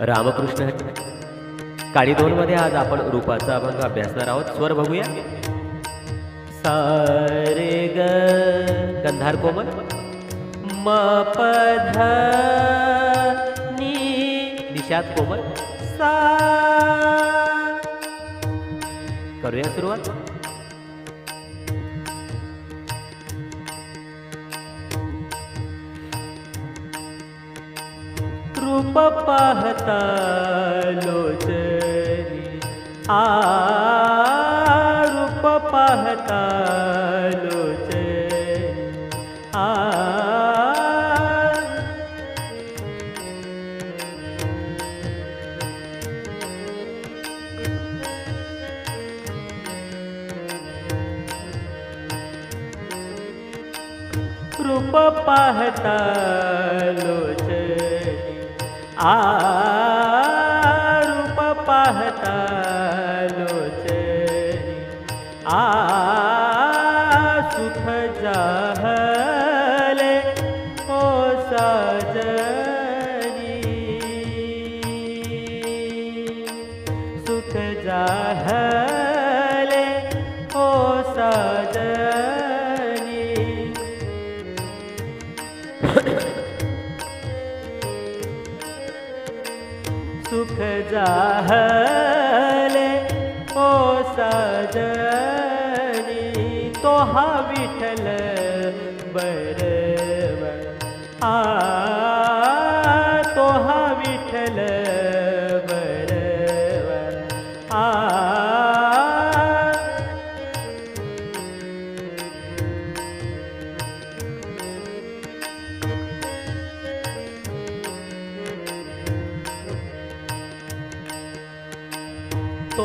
रामकृष्ण. काळी दोन मध्ये आज आपण रूपाचा अभंग अभ्यासणार आहोत. स्वर बघूया. सारे ग गंधार कोमल. म पध नी निषाद कोमल. सा. करूया सुरुवात. रूप पाहता लोचरी आ रूप पाहता लोचरी आ रूप पाहता लोचरी आ जाहले ओ साजनी तो हा विठ्ठल बरव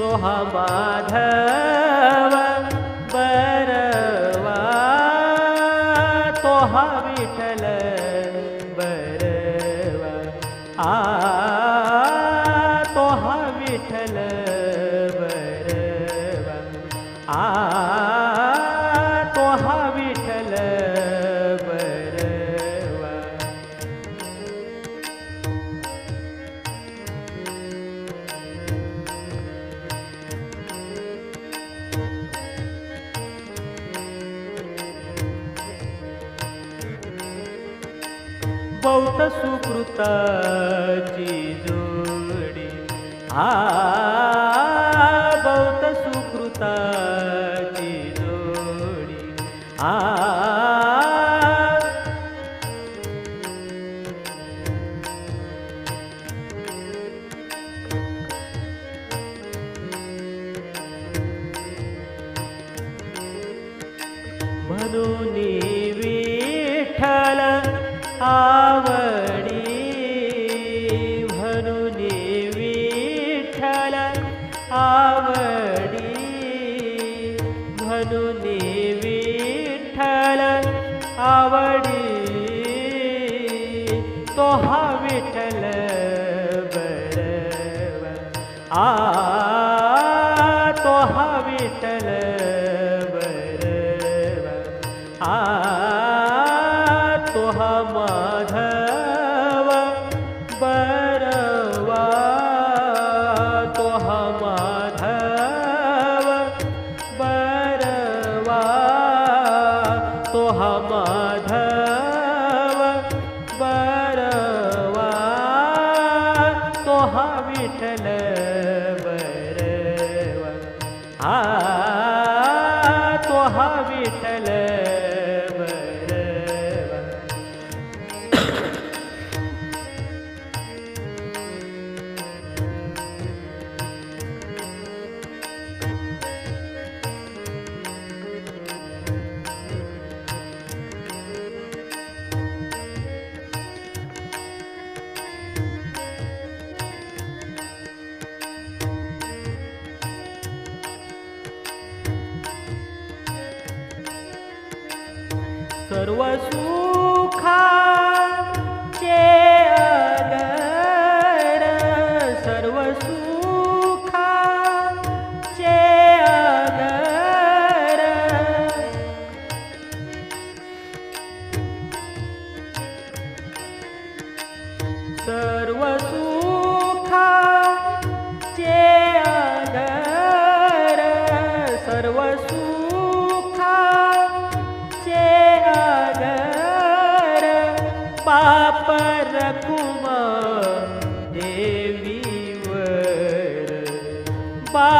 सोहा माधव बरवा तोहा विठल बरवा आ तोहा विठल बौत सुकृताची जोडी. आ बौत सुकृता. आवडी म्हणून विठ्ठल आवडी म्हणून विठ्ठल आवडी तो हा माधव बरवा तो हा माधव बरवा तो हा माधव सर्वसू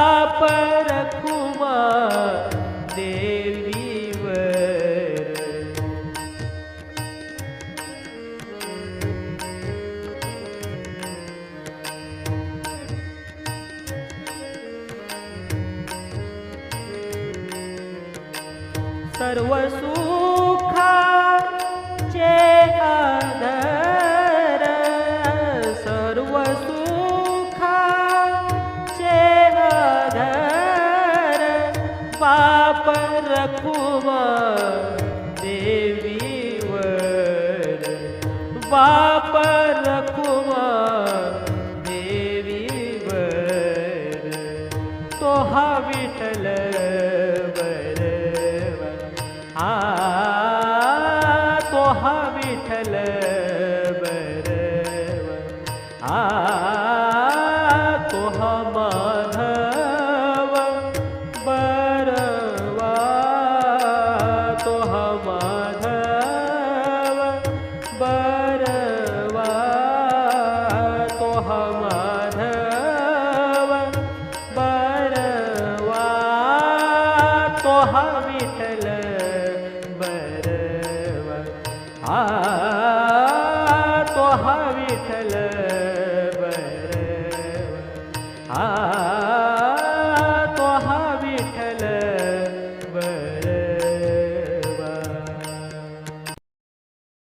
बाप रकुमा देवीवर सर्व પર રખુવા દેવી વર બાપ રખુવા દેવી વર તો હા વિઠલ વર આ તો હા વિઠલ વર આ وهبت له